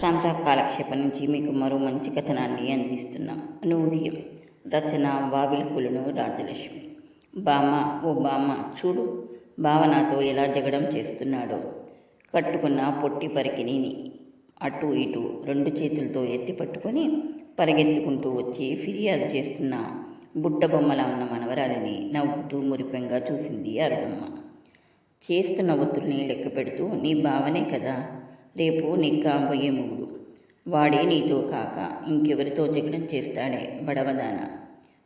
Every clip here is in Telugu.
శాంత కాలక్షేపం నుంచి మీకు మరో మంచి కథనాన్ని అందిస్తున్నాం. అనూహ్యం రచన వావిల్కులను రాజలక్ష్మి. బామ ఓ బామ చూడు. బావ నాతో ఎలా జగడం చేస్తున్నాడో. కట్టుకున్న పొట్టి పరికిని అటు ఇటు రెండు చేతులతో ఎత్తి పట్టుకొని పరిగెత్తుకుంటూ వచ్చి ఫిర్యాదు చేస్తున్న బుట్ట బొమ్మలా ఉన్న మనవరాలిని నవ్వుతూ మురిపెంగా చూసింది అరుణమ్మ. చేస్తున్న ఒత్తుల్ని లెక్క పెడుతూ నీ బావనే కదా. రేపు నీకు కాబోయే మూడు. వాడే నీతో కాక ఇంకెవరితో జగడం చేస్తాడే బడవదాన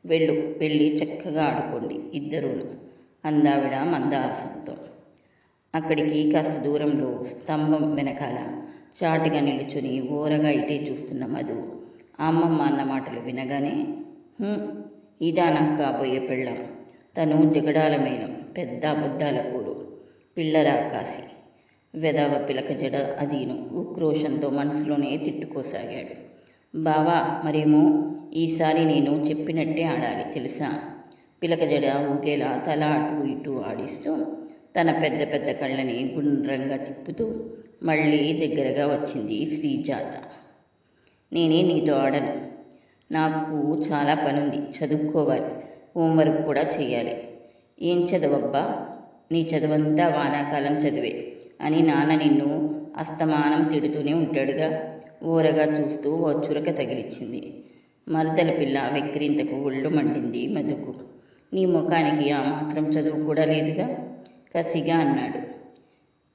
వెళ్ళు వెళ్ళి చక్కగా ఆడుకోండి ఇద్దరూను అందావిడ మందాసంతో. అక్కడికి కాస్త దూరంలో స్తంభం వెనకాల చాటుగా నిలుచుని ఓరగా ఇటే చూస్తున్న మధు. అమ్మమ్మ అన్న మాటలు వినగానే ఇదా నాకు కాబోయే పెళ్ళం. తను జగడాల మేలం పెద్ద అబద్ధాల కూరు. పిల్లరా కాసి వెదవ పిలక జడ అదీను ఉక్రోషంతో మనసులోనే తిట్టుకోసాగాడు. బావా మరేమో? ఈసారి నేను చెప్పినట్టే ఆడాలి తెలుసా? పిలక జడ ఊగేలా తల అటు ఇటు ఆడిస్తూ తన పెద్ద పెద్ద కళ్ళని గుండ్రంగా తిప్పుతూ మళ్ళీ దగ్గరగా వచ్చింది శ్రీజాత. నేనే నీతో ఆడను. నాకు చాలా పనుంది చదువుకోవాలి హోంవర్క్ కూడా చేయాలి. ఏం చదవబ్బా? నీ చదువంతా వానాకాలం చదివే. అని నాన్న నిన్ను అస్తమానం తిడుతూనే ఉంటాడుగా. ఊరగా చూస్తూ ఓ చురక తగిలిచ్చింది. మరతల పిల్ల వెక్కిరింతకు ఒళ్ళు మండింది మధుకు నీ ముఖానికి ఆ మాత్రం చదువు కూడా లేదుగా? కసిగా అన్నాడు.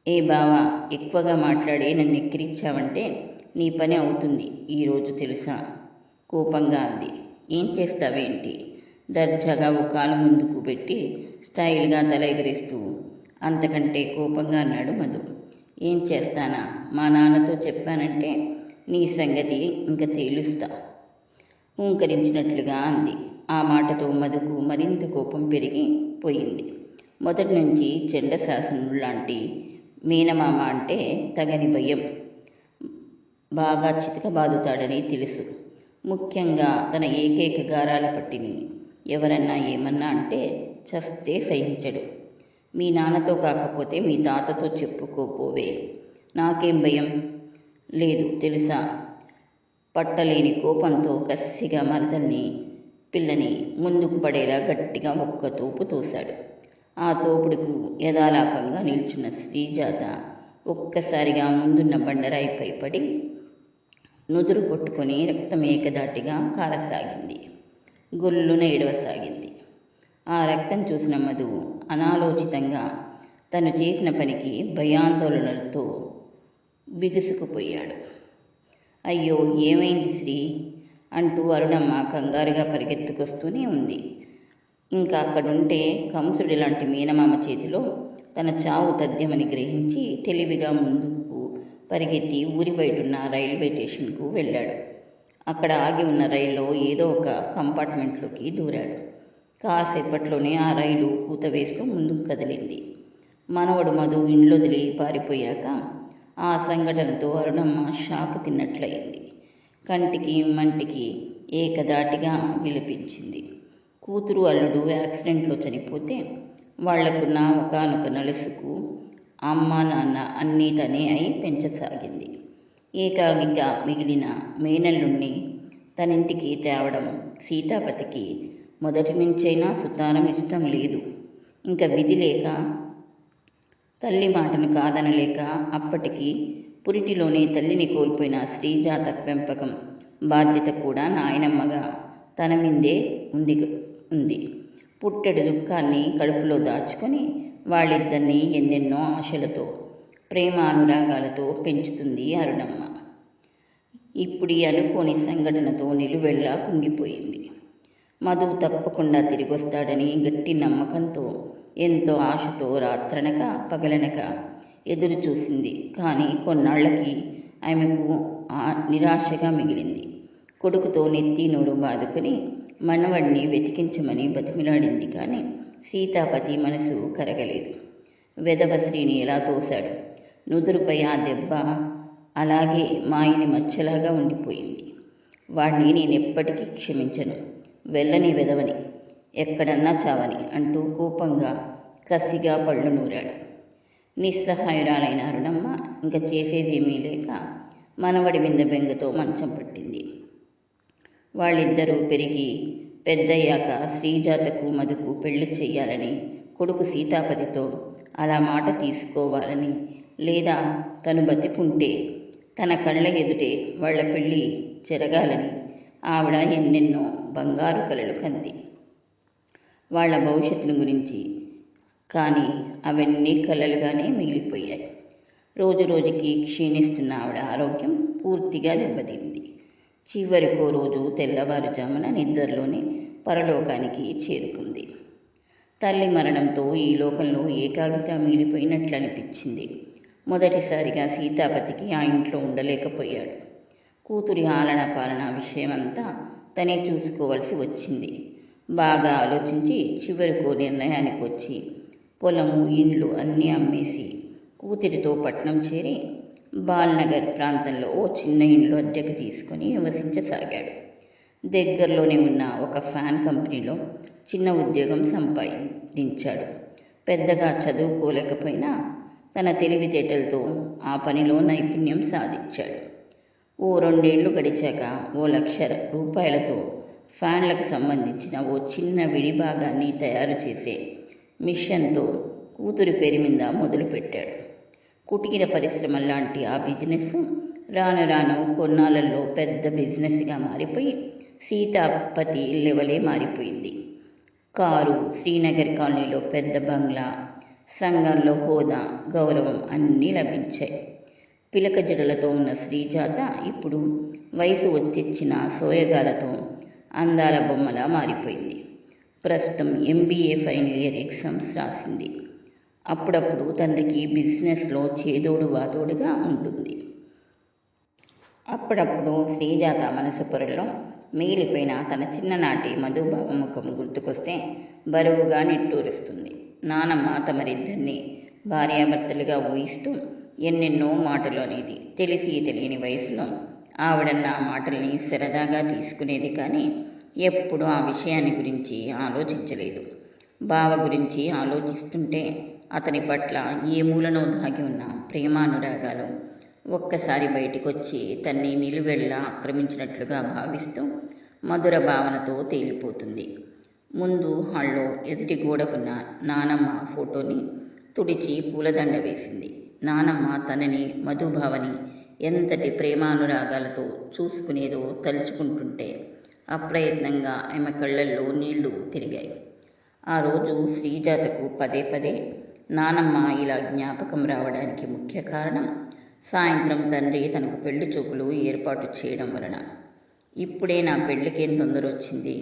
ఏ బావా ఎక్కువగా మాట్లాడి నన్ను ఎక్కిరిచ్చావంటే నీ పని అవుతుంది ఈరోజు తెలుసా? కోపంగా అంది. ఏం చేస్తావేంటి? దర్జాగా ఒక కాలు ముందుకు పెట్టి స్టైల్గా తల ఎగరేస్తూ అంతకంటే కోపంగా అన్నాడు మధు. ఏం చేస్తానా? మా నాన్నతో చెప్పానంటే నీ సంగతి ఇంక తేలుస్తా. హూంకరించినట్లుగా అంది. ఆ మాటతో మధుకు మరింత కోపం పెరిగి పోయింది. మొదటి నుంచి చెండ శాసనం లాంటి మీనమామ అంటే తగని భయం. బాగా చితకబాదుతాడని తెలుసు. ముఖ్యంగా తన ఏకైక గారాల పట్టిని ఎవరన్నా ఏమన్నా అంటే చస్తే సహించడు. మీ నాన్నతో కాకపోతే మీ తాతతో చెప్పుకోపోవే. నాకేం భయం? లేదు తెలుసా? పట్టలేని కోపంతో కసిగా మరదల్ని పిల్లని ముందుకు పడేలా గట్టిగా ఒక్క తోపు తోశాడు. ఆ తోపుడుకు యథాలాపంగా నిల్చున్న శ్రీజాత ఒక్కసారిగా ముందున్న బండరాయిపై పడి నుదురు కొట్టుకొని రక్తం ఏకదాటిగా కారసాగింది గొల్లున ఎడవసాగింది ఆ రక్తం చూసిన మధువు అనాలోచితంగా తను చేసిన పనికి భయాందోళనలతో బిగుసుకుపోయాడు. అయ్యో ఏమైంది శ్రీ? అంటూ అరుణమ్మ కంగారుగా పరిగెత్తుకొస్తూనే ఉంది. ఇంకా అక్కడుంటే కంసుడి లాంటి మీనమామ చేతిలో తన చావు తథ్యమని గ్రహించి తెలివిగా ముందుకు పరిగెత్తి ఊరి బయటున్న రైల్వే స్టేషన్కు వెళ్ళాడు. అక్కడ ఆగి ఉన్న రైల్లో ఏదో ఒక కంపార్ట్మెంట్లోకి దూరాడు. కాసేపట్లోనే ఆ రైలు కూత వేస్తూ ముందుకు కదిలింది. మనవడు మధు ఇండ్లొదిలి పారిపోయాక ఆ సంఘటనతో అరుణమ్మ షాక్ తిన్నట్లయింది. కంటికి మంటికి ఏకదాటిగా విలపించింది. కూతురు అల్లుడు యాక్సిడెంట్లో చనిపోతే వాళ్ళకున్న ఒకనొక నలుసుకు అమ్మ నాన్న అన్నీ తనే అయి పెంచసాగింది. ఏకాగిగా మిగిలిన మేనల్లుణ్ణి తనింటికి తేవడం సీతాపతికి మొదటి నుంచైనా సుతారం ఇష్టం లేదు. ఇంకా విధి లేక తల్లి మాటను కాదనలేక అప్పటికి పురిటిలోనే తల్లిని కోల్పోయిన శ్రీజాత పెంపకం బాధ్యత కూడా నాయనమ్మగా తన మీదే ఉంది ఉంది. పుట్టెడు దుఃఖాన్ని కడుపులో దాచుకొని వాళ్ళిద్దరినీ ఎన్నెన్నో ఆశలతో ప్రేమ అనురాగాలతో పెంచుతుంది అరుణమ్మ. ఇప్పుడు ఈ అనుకోని సంఘటనతో నిలువెల్లా కుంగిపోయింది. మధు తప్పకుండా తిరిగొస్తాడని గట్టి నమ్మకంతో ఎంతో ఆశతో రాత్రనక పగలనక ఎదురు చూసింది. కానీ కొన్నాళ్ళకి ఆమెకు ఆ నిరాశగా మిగిలింది. కొడుకుతో నెత్తి నోరు బాదుకుని మనవడిని వెతికించమని బతిమిలాడింది కానీ సీతాపతి మనసు కరగలేదు. వెదవ శ్రీని ఎలా తోశాడు? నుదురుపై ఆ దెబ్బ అలాగే మాయని మచ్చలాగా ఉండిపోయింది. వాణ్ణి నేనెప్పటికీ క్షమించను. వెళ్ళని వెదవని ఎక్కడన్నా చావని అంటూ కోపంగా కసిగా పళ్ళు నూరాడు. నిస్సహాయురాలైన అరుణమ్మ ఇంక చేసేదేమీ లేక మనవడి మీద బెంగతో మంచం పట్టింది. వాళ్ళిద్దరూ పెరిగి పెద్దయ్యాక శ్రీజాతకు మధుకు పెళ్ళి చెయ్యాలని కొడుకు సీతాపతితో అలా మాట తీసుకోవాలని లేదా తను బతికుంటే తన కళ్ళ ఎదుటే వాళ్ళ పెళ్ళి జరగాలని ఆవిడ ఎన్నెన్నో బంగారు కలలు కంది. వాళ్ళ భవిష్యత్తును గురించి. కానీ అవన్నీ కలలుగానే మిగిలిపోయాయి. రోజు రోజుకి క్షీణిస్తున్న ఆవిడ ఆరోగ్యం పూర్తిగా దెబ్బతింది. చివరికో రోజు తెల్లవారుజామున నిద్రలోనే పరలోకానికి చేరుకుంది. తల్లి మరణంతో ఈ లోకంలో ఏకాకిగా మిగిలిపోయినట్లు అనిపించింది మొదటిసారిగా సీతాపతికి ఆ ఇంట్లో ఉండలేకపోయాడు. కూతురి ఆలన పాలన విషయమంతా తనే చూసుకోవలసి వచ్చింది. బాగా ఆలోచించి చివరకు నిర్ణయానికి వచ్చి పొలము ఇండ్లు అన్నీ అమ్మేసి కూతురితో పట్నం చేరి బాల్నగర్ ప్రాంతంలో ఓ చిన్న ఇండ్లు అద్దెకు తీసుకొని నివసించసాగాడు. దగ్గరలోనే ఉన్న ఒక ఫ్యాన్ కంపెనీలో చిన్న ఉద్యోగం సంపాదించాడు. పెద్దగా చదువుకోలేకపోయినా తన తెలివితేటలతో ఆ పనిలో నైపుణ్యం సాధించాడు. ఓ రెండేళ్ళు గడిచాక ఓ లక్ష రూపాయలతో ఫ్యాన్లకు సంబంధించిన ఓ చిన్న విడిభాగాన్ని తయారు చేసే మిషన్తో కూతురి పేరు మీద మొదలుపెట్టాడు. కుటీర పరిశ్రమ లాంటి ఆ బిజినెస్ రాను రాను కొన్నాళ్ళల్లో పెద్ద బిజినెస్గా మారిపోయి సీతాపతి లెవలే మారిపోయింది. కారు శ్రీనగర్ కాలనీలో పెద్ద బంగ్లా సంఘంలో హోదా గౌరవం అన్నీ లభించాయి. పిలక జడలతో ఉన్న శ్రీజాత ఇప్పుడు వయసు వచ్చెచ్చిన సోయగాలతో అందాల బొమ్మలా మారిపోయింది. ప్రస్తుతం ఎంబీఏ ఫైనల్ ఇయర్ ఎగ్జామ్స్ రాసింది. అప్పుడప్పుడు తండ్రికి బిజినెస్లో చేదోడు వాతోడుగా ఉంటుంది. అప్పుడప్పుడు శ్రీజాత మనసు పొరలో మిగిలిపోయిన తన చిన్ననాటి మధుబావ ముఖం గుర్తుకొస్తే బరువుగా నిట్టూరుస్తుంది. నానమ్మ తమరిద్దరిని భార్యాభర్తలుగా ఊహిస్తూ ఎన్నెన్నో మాటలు అనేది తెలిసి తెలియని వయసులో ఆవిడన్న ఆ మాటల్ని సరదాగా తీసుకునేది కానీ ఎప్పుడు ఆ విషయాన్ని గురించి ఆలోచించలేదు. బావ గురించి ఆలోచిస్తుంటే అతని పట్ల ఏ మూలనో దాగి ఉన్న ప్రేమానురాగాలు ఒక్కసారి బయటికొచ్చి తన్ని నిలువెళ్ళ ఆక్రమించినట్లుగా భావిస్తూ మధుర భావనతో తేలిపోతుంది. ముందు హాల్లో ఎదుటి గోడకున్న నానమ్మ ఫోటోని తుడిచి పూలదండ వేసింది. నానమ్మ తనని మధుభావని ఎంతటి ప్రేమానురాగాలతో చూసుకునేదో తలుచుకుంటుంటే అప్రయత్నంగా ఆమె కళ్ళల్లో నీళ్ళు తిరిగాయి. ఆ రోజు శ్రీజాతకు పదే పదే నానమ్మ ఇలా జ్ఞాపకం రావడానికి ముఖ్య కారణం సాయంత్రం తండ్రి తనకు పెళ్ళి చూపులు ఏర్పాటు చేయడం వలన. ఇప్పుడే నా పెళ్ళికేం తొందర వచ్చింది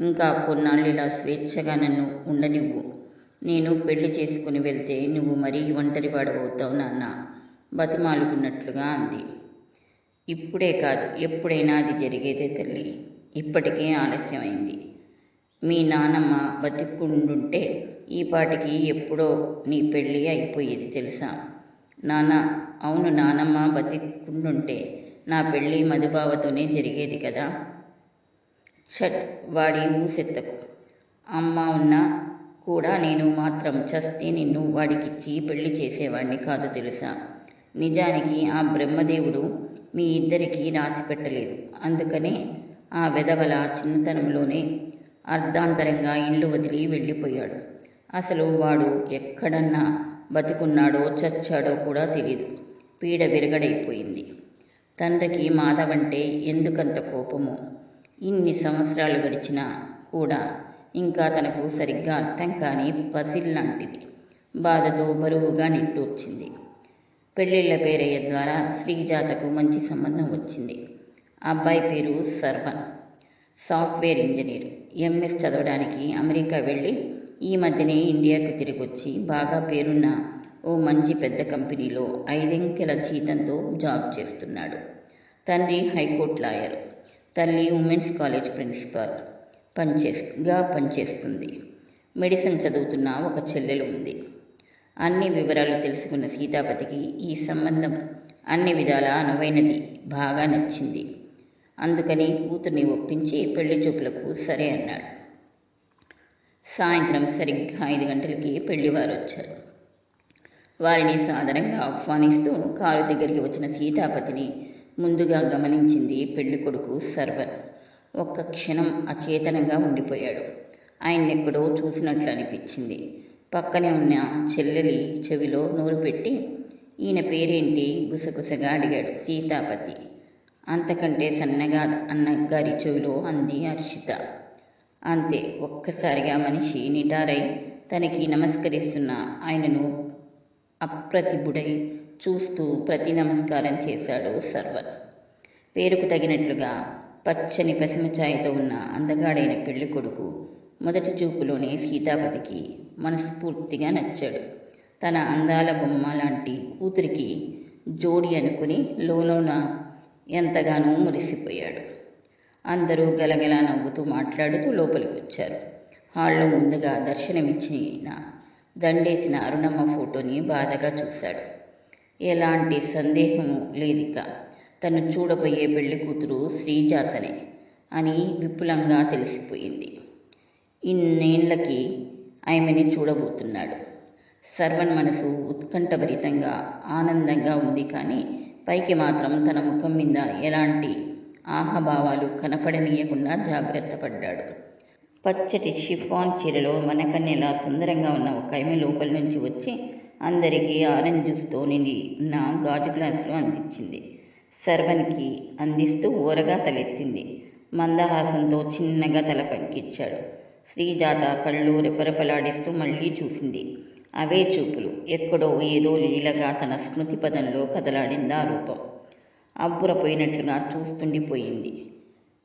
ఇంకా కొన్నాళ్ళు ఇలా స్వేచ్ఛగా నన్ను ఉండనివ్వు. నేను పెళ్ళి చేసుకుని వెళ్తే నువ్వు మరీ ఒంటరివాడవుతావు నాన్న. బతిమాలుకున్నట్లుగా అంది. ఇప్పుడే కాదు ఎప్పుడైనా అది జరిగేదే తల్లి. ఇప్పటికే ఆలస్యమైంది. మీ నానమ్మ బతికుండుంటే ఈ పాటికి ఎప్పుడో నీ పెళ్ళి అయిపోయేది తెలుసా? నాన్న అవును నానమ్మ బతికుండుంటే నా పెళ్ళి మధుబావతోనే జరిగేది కదా? ఛట్ వాడి ఊసెత్తకు. అమ్మ ఉన్నా కూడా నేను మాత్రం చస్తే నిన్ను వాడికిచ్చి పెళ్ళి చేసేవాడిని కాదు తెలుసా? నిజానికి ఆ బ్రహ్మదేవుడు మీ ఇద్దరికీ రాసి పెట్టలేదు. అందుకనే ఆ వెధవల చిన్నతనంలోనే అర్ధాంతరంగా ఇల్లు వదిలి వెళ్ళిపోయాడు. అసలు వాడు ఎక్కడన్నా బతుకున్నాడో చచ్చాడో కూడా తెలియదు పీడ విరగడైపోయింది. తండ్రికి మాధవంటే ఎందుకంత కోపమో? ఇన్ని సంవత్సరాలు గడిచినా కూడా ఇంకా తనకు సరిగ్గా అర్థం కాని పసిల్లాంటిది బాధతో బరువుగా నిట్టూర్చింది. పెళ్ళిళ్ళ పేరయ్య ద్వారా శ్రీజాతకు మంచి సంబంధం వచ్చింది. అబ్బాయి పేరు సర్వన్ సాఫ్ట్వేర్ ఇంజనీర్. ఎంఎస్ చదవడానికి అమెరికా వెళ్ళి ఈ మధ్యనే ఇండియాకు తిరిగి వచ్చి బాగా పేరున్న ఓ మంచి పెద్ద కంపెనీలో ఐదెంకెల జీతంతో జాబ్ చేస్తున్నాడు. తండ్రి హైకోర్టు లాయర్. తల్లి ఉమెన్స్ కాలేజ్ ప్రిన్సిపాల్. పనిచేగా పనిచేస్తుంది. మెడిసిన్ చదువుతున్న ఒక చెల్లెలు ఉంది. అన్ని వివరాలు తెలుసుకున్న సీతాపతికి ఈ సంబంధం అన్ని విధాల అనువైనది. బాగా నచ్చింది. అందుకని కూతుర్ని ఒప్పించి పెళ్ళి చూపులకు సరే అన్నాడు. సాయంత్రం సరిగ్గా ఐదు గంటలకి పెళ్ళివారు వచ్చారు వారిని సాధారణంగా ఆహ్వానిస్తూ కారు దగ్గరికి వచ్చిన సీతాపతిని ముందుగా గమనించింది పెళ్ళి కొడుకు సర్వర్ ఒక్క క్షణం అచేతనంగా ఉండిపోయాడు. ఆయన్నెక్కడో చూసినట్లు అనిపించింది. పక్కనే ఉన్న చెల్లెలి చెవిలో నోరు పెట్టి ఈయన పేరేంటి? గుసగుసగా అడిగాడు సీతాపతి. అంతకంటే సన్నగా అన్నగారి చెవిలో అంది హర్షిత. అంతే ఒక్కసారిగా మనిషి నిటారై తనకి నమస్కరిస్తున్న ఆయనను అప్రతిభుడై చూస్తూ ప్రతి నమస్కారం చేశాడు సర్వర్. పేరుకు తగినట్లుగా పచ్చని పసిమచాయతో ఉన్న అందగాడైన పెళ్ళి కొడుకు మొదటి చూపులోనే సీతాపతికి మనస్ఫూర్తిగా నచ్చాడు. తన అందాల బొమ్మ లాంటి కూతురికి జోడి అనుకుని లోలోన ఎంతగానో మురిసిపోయాడు. అందరూ గలగలా నవ్వుతూ మాట్లాడుతూ లోపలికి వచ్చారు హాల్లో ముందుగా దర్శనమిచ్చిన దండేసిన అరుణమ్మ ఫోటోని బాధగా చూశాడు. ఎలాంటి సందేహము లేదిక. తను చూడబోయే పెళ్ళి కూతురు శ్రీజాతనే అని విపులంగా తెలిసిపోయింది. ఇన్నేళ్ళకి ఆమెని చూడబోతున్నాడు. సర్వన్ మనసు ఉత్కంఠభరితంగా ఆనందంగా ఉంది కానీ పైకి మాత్రం తన ముఖం మీద ఎలాంటి ఆహభావాలు కనపడనీయకుండా జాగ్రత్త పడ్డాడు పచ్చటి షిఫాన్ చీరలో మనకన్నెలా సుందరంగా ఉన్న ఒక ఆమె లోపల నుంచి వచ్చి అందరికీ ఆరెంజ్ జ్యూస్తో నిండి ఉన్న గాజు గ్లాసులు అందించింది. సర్వన్కి అందిస్తూ ఊరగా తలెత్తింది. మందహాసంతో చిన్నగా తల పంకిచ్చాడు. శ్రీజాత కళ్ళు రెపరెపలాడిస్తూ మళ్ళీ చూసింది. అవే చూపులు. ఎక్కడో ఏదో లీలగా తన స్మృతి పదంలో కదలాడింది ఆ రూపం. అబ్బురపోయినట్లుగా చూస్తుండిపోయింది.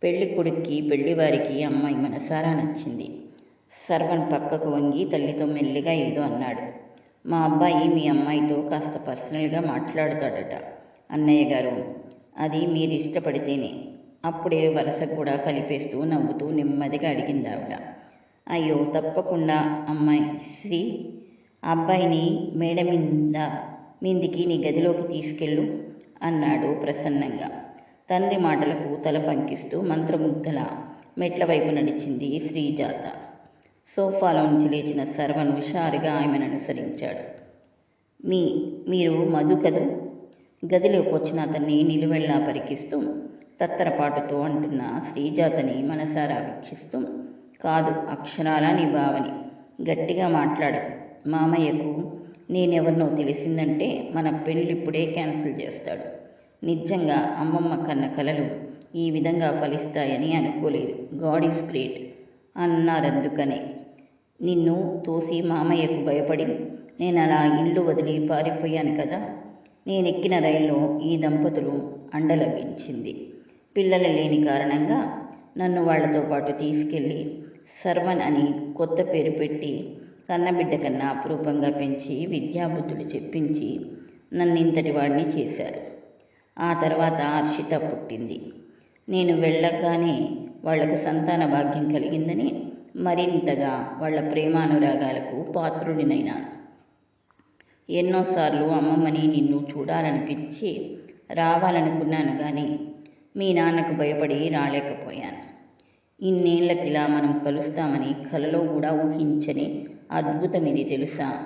పెళ్ళి కొడుక్కి పెళ్ళివారికి అమ్మాయి మనసారా నచ్చింది. సర్వన్ పక్కకు వంగి తల్లితో మెల్లిగా ఏదో అన్నాడు. మా అబ్బాయి మీ అమ్మాయితో కాస్త పర్సనల్గా మాట్లాడుతాడట. అన్నయ్య గారు అది మీరు ఇష్టపడితేనే అప్పుడే వరస కూడా కలిపేస్తూ నవ్వుతూ నెమ్మదిగా అడిగింది ఆవిడ అయ్యో తప్పకుండా అమ్మాయి. శ్రీ అబ్బాయిని మేడ మీద మీందికి నీ గదిలోకి తీసుకెళ్ళు అన్నాడు ప్రసన్నంగా. తండ్రి మాటలకు తల పంకిస్తూ మంత్రముగ్ధల మెట్ల వైపు నడిచింది శ్రీజాత. సోఫాలో నుంచి లేచిన సర్వన్ హుషారుగా ఆమెను అనుసరించాడు. మీ మీరు మధు కదూ? గదిలోకి వచ్చిన అతన్ని నిలువెల్లా పరికిస్తూ తత్తరపాటుతో అంటున్న శ్రీజాతని మనసారా వీక్షిస్తూ కాదు అక్షరాల నీ భావని గట్టిగా మాట్లాడకు. మామయ్యకు నేనెవరినో తెలిసిందంటే మన పెళ్ళిప్పుడే క్యాన్సిల్ చేస్తాడు. నిజంగా అమ్మమ్మ కన్న కలలు ఈ విధంగా ఫలిస్తాయని అనుకోలేదు. గాడ్ ఈస్ గ్రేట్ అన్నారందుకనే. నిన్ను తోసి మామయ్యకు భయపడి నేను అలా ఇల్లు వదిలి పారిపోయాను కదా. నేనెక్కిన రైల్లో ఈ దంపతులు అండ లభించింది పిల్లలు లేని కారణంగా నన్ను వాళ్ళతో పాటు తీసుకెళ్ళి సర్వన్ అని కొత్త పేరు పెట్టి కన్నబిడ్డ కన్నా అపురూపంగా పెంచి విద్యాబుద్ధులు చెప్పించి నన్నింతటి వాడిని చేశారు. ఆ తర్వాత హర్షిత పుట్టింది. నేను వెళ్ళగానే వాళ్ళకు సంతాన భాగ్యం కలిగిందని మరింతగా వాళ్ళ ప్రేమానురాగాలకు పాత్రుడినైనాను. ఎన్నోసార్లు అమ్మమ్మని నిన్ను చూడాలనిపించి రావాలనుకున్నాను కానీ మీ నాన్నకు భయపడి రాలేకపోయాను. ఇన్నేళ్ళకిలా మనం కలుస్తామని కలలో కూడా ఊహించని అద్భుతం ఇది తెలుసా?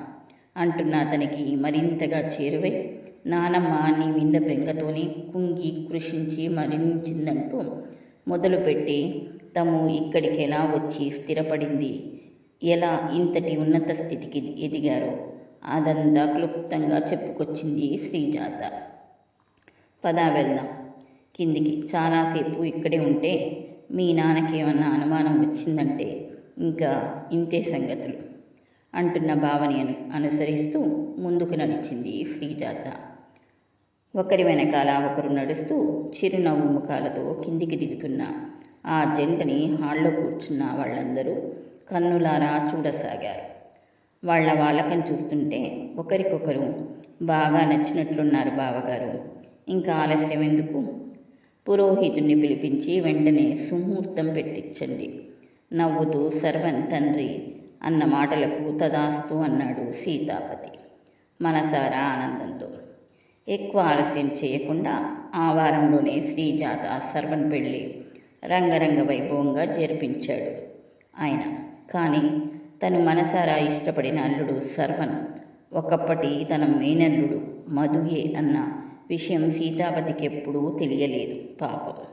అంటున్న అతనికి మరింతగా చేరువై నానమ్మ నీ వింద పెంగతోనే కుంగి కృషించి మరణించిందంటూ మొదలుపెట్టి తము ఇక్కడికి ఎలా వచ్చి స్థిరపడింది? ఎలా ఇంతటి ఉన్నత స్థితికి ఎదిగారో? అదంతా క్లుప్తంగా చెప్పుకొచ్చింది శ్రీజాత. పదా వెళ్దాం. కిందికి చాలాసేపు ఇక్కడే ఉంటే మీ నాన్నకేమన్నా అనుమానం వచ్చిందంటే ఇంకా ఇంతే సంగతులు అంటున్న భావని అను అనుసరిస్తూ ముందుకు నడిచింది శ్రీజాత. ఒకరి వెనకాల ఒకరు నడుస్తూ చిరునవ్వు ముఖాలతో కిందికి దిగుతున్న ఆ జంటని హాల్లో కూర్చున్న వాళ్ళందరూ కన్నులారా చూడసాగారు. వాళ్ళ వాళ్ళకం చూస్తుంటే ఒకరికొకరు బాగా నచ్చినట్లున్నారు బావగారు. ఇంకా ఆలస్యం ఎందుకు? పురోహితుణ్ణి పిలిపించి వెంటనే సుముహూర్తం పెట్టించండి. నవ్వుతూ సర్వన్ తండ్రి అన్న మాటలకు తదాస్తు అన్నాడు సీతాపతి. మనసారా ఆనందంతో. ఎక్కువ ఆలస్యం చేయకుండా ఆ వారంలోనే శ్రీజాత సర్వన్ పెళ్ళి రంగరంగ వైభవంగా జరిపించాడు. ఆయన కానీ తను మనసారా ఇష్టపడిన అల్లుడు సర్వన్ ఒకప్పటి తన మేనల్లుడు మధుయే అన్న విషయం సీతాపతికి ఎప్పుడూ తెలియలేదు పాపం.